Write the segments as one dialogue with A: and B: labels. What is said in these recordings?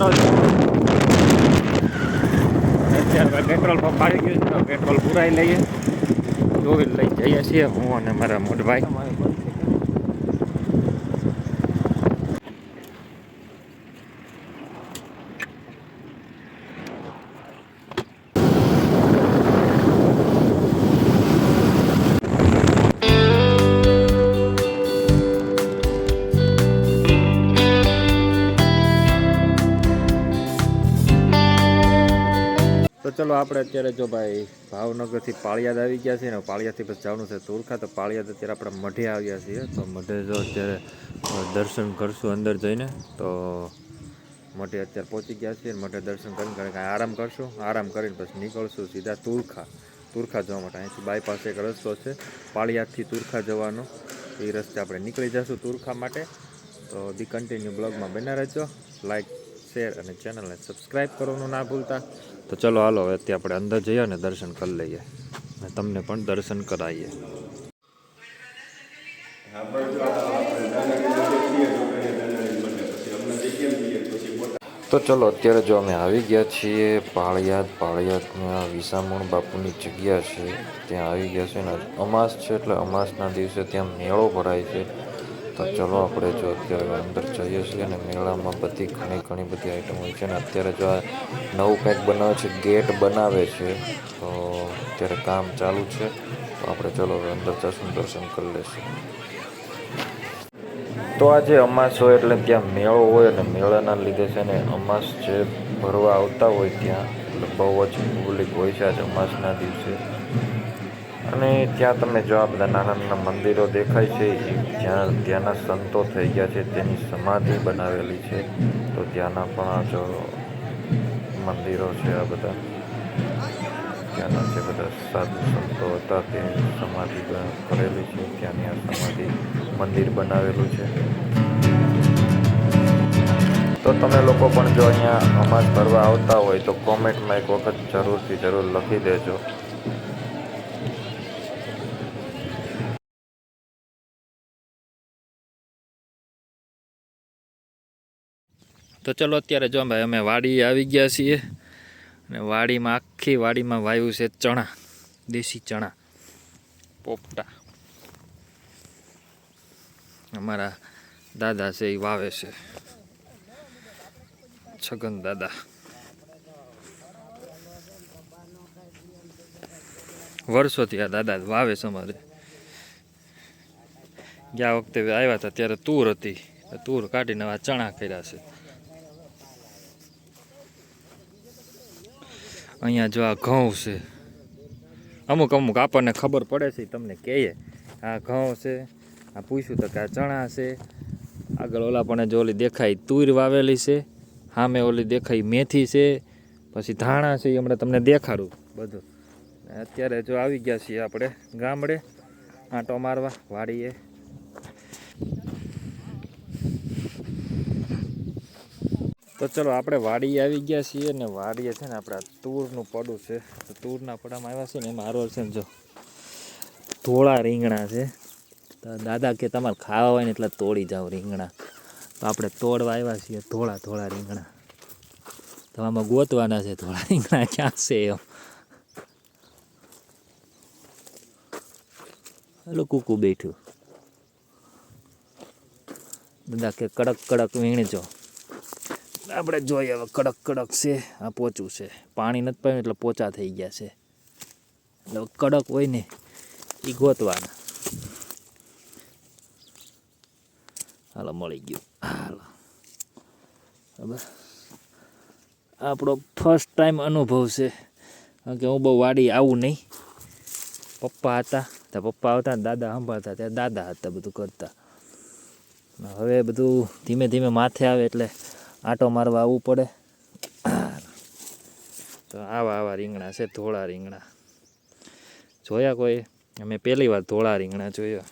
A: નજારો જુઓ અત્યારે પેટ્રોલ પંપ આવી ગયું છે પેટ્રોલ પુરાઈ લઈએ. વ્હીલ લઈ જઈએ છીએ હું અને મારા મોટભાઈ. તો ચલો આપણે અત્યારે જો ભાઈ ભાવનગરથી પાળિયાદ આવી ગયા છીએ ને પાળિયાદથી પછી જવાનું છે તુરખા, તો પાળિયાદ અત્યારે આપણે મઢે આવ્યા છીએ. તો મઢે જો અત્યારે દર્શન કરશું અંદર જઈને. તો મઢે અત્યારે પહોંચી ગયા છીએ મઢે દર્શન કરીને કારણ કે આરામ કરશું. આરામ કરીને પછી નીકળશું સીધા તુરખા. તુરખા જવા માટે. અહીંથી બાયપાસ એક રસ્તો છે. પાળિયાદથી તુરખા જવાનો. એ રસ્તે આપણે નીકળી જશું તુરખા માટે. તો બી કન્ટિન્યુ બ્લોગમાં બના રહેજો. લાઈક શેર અને ચેનલને સબસ્ક્રાઈબ કરવાનું ના ભૂલતા. તો ચલો હાલો, હવે આપણે અંદર જઈએ અને દર્શન કરી લઈએ અને તમને પણ દર્શન કરાવીએ. તો ચલો, અત્યારે જો અમે આવી ગયા છીએ પાળિયાદ પાળિયાદમાં વિસામણ બાપુની જગ્યા છે. ત્યાં આવી ગયા છે ને અમાસ છે, એટલે અમાસના દિવસે ત્યાં મેળો ભરાય છે. તો ચલો આપણે જો અત્યારે અંદર જઈએ છીએ અને મેળામાં બધી ઘણી ઘણી બધી આઈટમ હોય છે અને અત્યારે જો આ નવું કંઈક બનાવે છે, ગેટ બનાવે છે, તો અત્યારે કામ ચાલુ છે. તો આપણે ચલો હવે અંદર જશું દર્શન કરી લેશું તો આજે અમાસ હોય એટલે ત્યાં મેળો હોય અને મેળાના લીધે છે ને અમાસ જે ભરવા આવતા હોય ત્યાં, એટલે બહુ જ પબ્લિક હોય છે. આજે અમાસના દિવસે અને ત્યાં તમે જો આ બધા નાના નાના મંદિરો દેખાય છે, એ જ્યાં ત્યાંના સંતો થઈ ગયા છે, તેની સમાધિ બનાવેલી છે, તો ત્યાંના પણ આ જો મંદિરો છે આ બધા. ત્યાંના જે બધા સાધુ સંતો હતા, તે સમાધિ કરેલી છે, ત્યાંની આ સમાધિ મંદિર બનાવેલું છે. તો તમે લોકો પણ જો અહીંયા અમાસ ભરવા આવતા હોય, તો કોમેન્ટમાં એક વખત જરૂરથી જરૂર લખી દેજો. તો ચલો અત્યારે જો ભાઈ અમે વાડી આવી ગયા છીએ અને વાડીમાં આખી વાડીમાં વાયુ છે ચણા, દેશી ચણા, પોપટા. અમારા દાદા છે એ વાવે છે. છગન દાદા. વર્ષોથી આ દાદા વાવે છે અમારે. ગયા વખતે આવ્યા હતા ત્યારે તૂર હતી. તૂર કાઢીને આ ચણા કર્યા છે. અહીંયા જો આ ઘઉં છે. અમુક અમુક આપણને ખબર પડે છે, તમને કહીએ. આ ઘઉં છે, આ પૂછ્યું તો કે આ ચણા છે. આગળ ઓલા પણ જો ઓલી દેખાય તુર વાવેલી છે, સામે ઓલી દેખાય મેથી છે, પછી ધાણા છે હમણાં તમને દેખાડું બધું. અત્યારે જો આવી ગયા છીએ આપણે ગામડે, આંટો મારવા, વાડીએ. તો ચલો, આપણે વાડી આવી ગયા છીએ ને વાડીએ છે ને આપણે તૂરનું પડું છે. તો તૂરના પડામાં આવ્યા છે ને એમાં હારો છે ને જો, ધોળા રીંગણા છે. તો દાદા કે તમારે ખાવા હોય ને એટલે તોડી જાઓ રીંગણા. તો આપણે તોડવા આવ્યા છીએ ધોળા ધોળા રીંગણા. તો ગોતવાના છે ધોળા રીંગણા, ક્યાં છે એમ? હલો, કૂકુ બેઠું. દાદા કે કડક કડક વીણજો. આપણે જોઈએ હવે કડક કડક છે, આ પોચું છે. પાણી નથી પાયું એટલે પોચા થઈ ગયા છે. એટલે કડક હોય ને એ ગોતવાના. હાલો, મળી ગયું. હાલો. હવે આપણો ફર્સ્ટ ટાઈમ અનુભવ છે. કારણ કે હું બહુ વાડી આવું નહીં. પપ્પા હતા, ત્યાં પપ્પા આવતા દાદા સંભાળતા, ત્યાં દાદા હતા બધું કરતા. હવે બધું ધીમે ધીમે માથે આવે એટલે આટો મારવા આવવું પડે. તો આવા આવા રીંગણા છે, ધોળા રીંગણા. જોયા કોઈ? અમે પહેલી વાર ધોળા રીંગણા જોયા.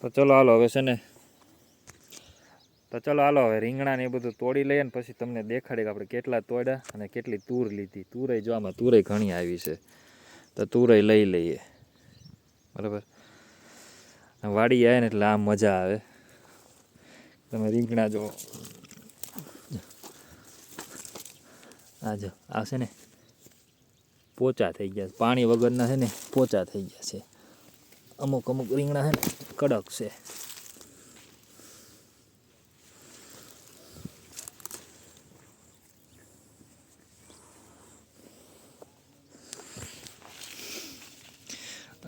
A: તો ચલો હાલો, હવે છે ને ચલો હાલો, હવે રીંગણા ને એ બધું તોડી લઈએ ને પછી તમને દેખાડે કે આપણે કેટલા તોડ્યા અને કેટલી તૂર લીધી. તુરય જો આમાં ઘણી આવી છે. તો તુરય લઈ લઈએ. બરાબર? વાડી આવે ને એટલે આમ મજા આવે. તમે રીંગણા જો આ જો, આ છે ને, પોચા થઈ ગયા. પાણી વગરના છે ને, પોચા થઈ ગયા છે. અમુક અમુક રીંગણા છે ને, કડક છે.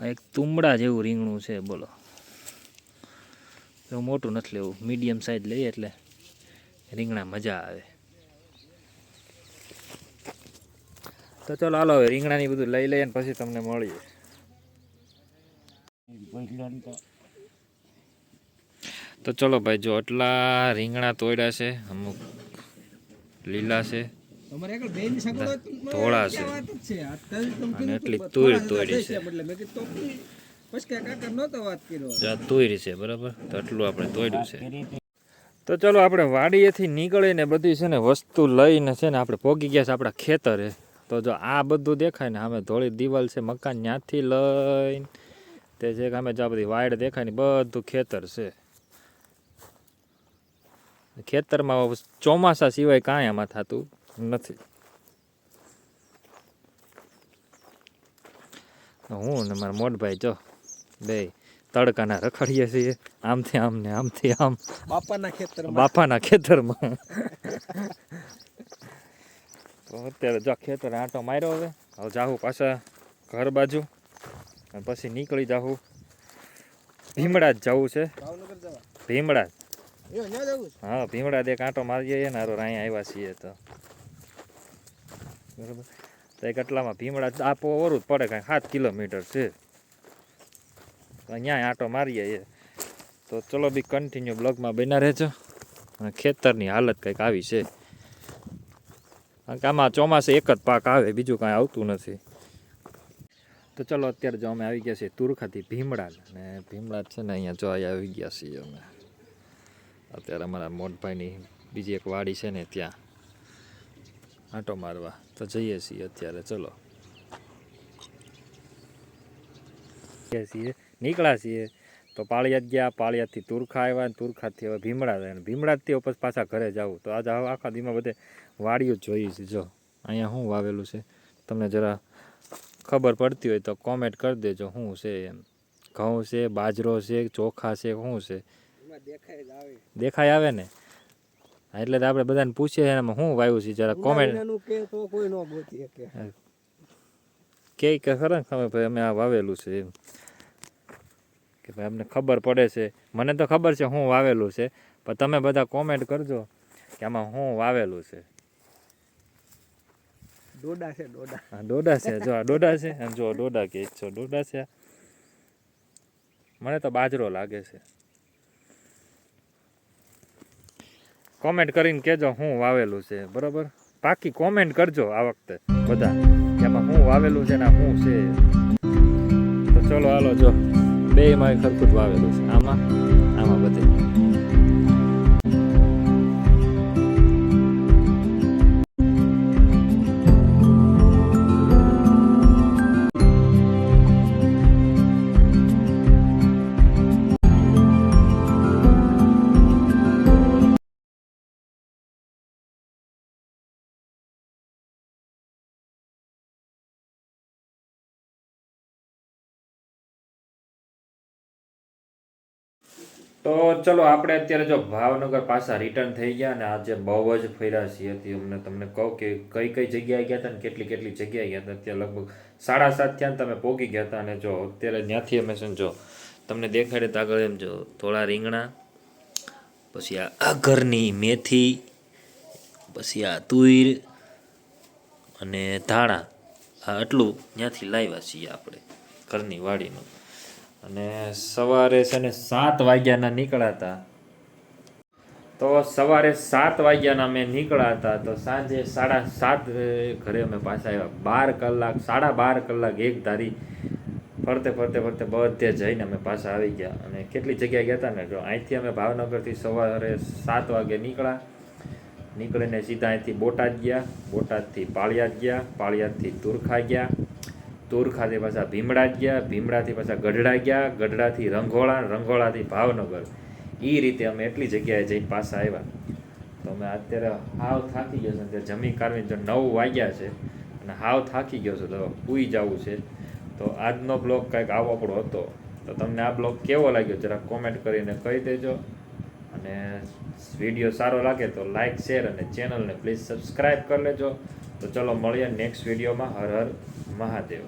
A: એક તુંબડા જેવું રીંગણું છે, બોલો. એવું મોટું નથી લેવું, મીડિયમ સાઈઝ લઈએ એટલે રીંગણા મજા આવે. તો ચાલો, હાલો હવે રીંગણાની બધું લઈ લઈએ ને પછી તમને મળીએ. તો ચલો ભાઈ, જો આટલા રીંગણા તોડ્યા છે, અમુક લીલા છે.
B: તમારે આગળ બેન સગવડ હોય તો
A: ધોળા છે. અને એટલી
B: કે
A: તોડી છે.
B: એટલે મેં કીધું તો પછી કે કાકા નહોતો વાત કર્યો.
A: જો આ તોયરી છે બરાબર? તો આટલું આપણે તોડ્યું છે. તો ચલો આપણે વાડીએથી નીકળીને બધી છે ને વસ્તુ લઈને છે ને આપણે પોગી ગયા છે આપણા ખેતરે. તો જો આ બધું દેખાય ને અમે ધોળી દિવાલ છે મકાન ત્યાંથી લઈને તે છે અમે જો આ બધી વાડ દેખાય ને બધું ખેતર છે. ખેતરમાં ચોમાસા સિવાય કાંઈ આમાં થતું નથી. હું ને મારા મોટભાઈ જો બે તડકાના રખડીએ છીએ. આમથી આમ ને આમથી આમ.
B: બાપાના ખેતર
A: બાપાના ખેતરમાં. તો અત્યારે જો ખેતર આંટો માર્યો હવે. હવે જાહું પાછા ઘર બાજુ. અને પછી નીકળી જાહું. ભીમડા જ જવું છે. ભીમડા હા ભીમડા દે કાંટો મારીએ ને હારો અહીંયા આવ્યા છીએ તો. બરોબર? તો એક એટલામાં ભીમડા આપો ઓરું જ પડે કાંઈ, સાત કિલોમીટર છે. અહીંયા આંટો મારીએ એ. તો ચલો બી કન્ટિન્યુ બ્લોગમાં બન્યા રહેજો. અને ખેતરની હાલત કંઈક આવી છે. કારણ કે આમાં ચોમાસે એક જ પાક આવે, બીજું કાંઈ આવતું નથી. તો ચલો અત્યારે જો અમે આવી ગયા છીએ તુરખાથી ભીમડા અને ભીમડા છે ને અહીંયા જો આવી ગયા છીએ અમે. અત્યારે અમારા મોટભાઈની બીજી એક વાડી છે ને ત્યાં. આંટો મારવા. તો જઈએ છીએ અત્યારે. ચલો. છીએ. નીકળ્યા છીએ. તો પાળિયાદ ગયા. પાળિયાદથી તુરખા આવ્યા અને તુરખાથી હવે ભીમડા આવ્યા ભીમડાથી પછી પાછા ઘરે જવું. તો આજે આખા દીમાં બધે વાડીઓ જોઈએ છે. જો અહીંયા શું વાવેલું છે? તમને જરા ખબર પડતી હોય તો કોમેન્ટ કરી દેજો. શું છે એમ? ઘઉં છે બાજરો છે ચોખા છે શું છે?
B: દેખાય આવે
A: ને? એટલે તો આપણે બધાને પૂછીએ એનામાં શું વાયુ છે જરા કોમેન્ટ
B: કે
A: કે ખરા ભાઈ અમે આ વાવેલું છે એમ. કે ભાઈ અમને ખબર પડે છે. મને તો ખબર છે હું વાવેલું છે પણ તમે બધા કોમેન્ટ કરજો કે આમાં હું વાવેલું છે.
B: ડોડા છે ડોડા.
A: ડોડા છે જો આ ડોડા છે અને જો ડોડા કે છો ડોડા છે. મને તો બાજરો લાગે છે. કોમેન્ટ કરીને કહેજો હું વાવેલું છે, બરોબર? પાકી કોમેન્ટ કરજો આ વખતે બધા એમાં હું વાવેલું છે ને હું છે. તો ચલો હાલો જો બે માં ખરખું વાવેલું છે. આમાં આમાં બધે. તો ચલો, આપણે અત્યારે જો ભાવનગર પાછા રિટર્ન થઈ ગયા અને આજે બહુ જ છીએ. હતી અમને તમને કહું કે કઈ કઈ જગ્યાએ ગયા હતા ને કેટલી કેટલી જગ્યાએ ગયા હતા. અત્યારે લગભગ સાડા સાત થયા તમે પોગી ગયા હતા અને જો અત્યારે ત્યાંથી અમે ને જો તમને દેખાડે તો આગળ એમ જો થોડા રીંગણા, પછી આ આ ઘરની મેથી, પછી આ તુઈર અને ધાણા. આ આટલું ત્યાંથી લાવ્યા છીએ આપણે ઘરની વાડીનું. અને સવારે છે ને સાત વાગ્યાના નીકળ્યા હતા તો સવારે સાત વાગ્યાના અમે નીકળ્યા હતા તો સાંજે સાડા સાત ઘરે અમે પાછા આવ્યા. બાર કલાક, સાડા બાર કલાક એક ધારી ફરતે ફરતે ફરતે બધે જઈને અમે પાછા આવી ગયા અને કેટલી જગ્યાએ ગયા હતા ને? જો અહીંથી અમે ભાવનગરથી સવારે સાત વાગે નીકળ્યા. નીકળીને સીધા અહીંથી બોટાદ ગયા, બોટાદથી પાળિયાદ ગયા, પાળિયાદથી તુરખા ગયા. તુરખાથી પાછા ભીમડા ગયા, ભીમડાથી પાછા ગઢડા ગયા, ગઢડાથી રંઘોળા રંઘોળાથી ભાવનગર. એ રીતે અમે એટલી જગ્યાએ જઈ પાછા આવ્યા. તો અમે અત્યારે હાવ થાકી ગયો છે. અત્યારે જમી કારવી જો નવ વાગ્યા છે અને હાવ થાકી ગયો છું. તો પૂઈ જવું છે. તો આજનો બ્લોગ કંઈક આવો આપણો હતો. તો તમને આ બ્લોગ કેવો લાગ્યો જરા કોમેન્ટ કરીને કહી દેજો. અને વીડિયો સારો લાગે તો લાઇક શેર અને ચેનલને પ્લીઝ સબસ્ક્રાઈબ કરી લેજો. તો ચલો મળીએ નેક્સ્ટ વિડીયોમાં. હર હર. મહાદેવ.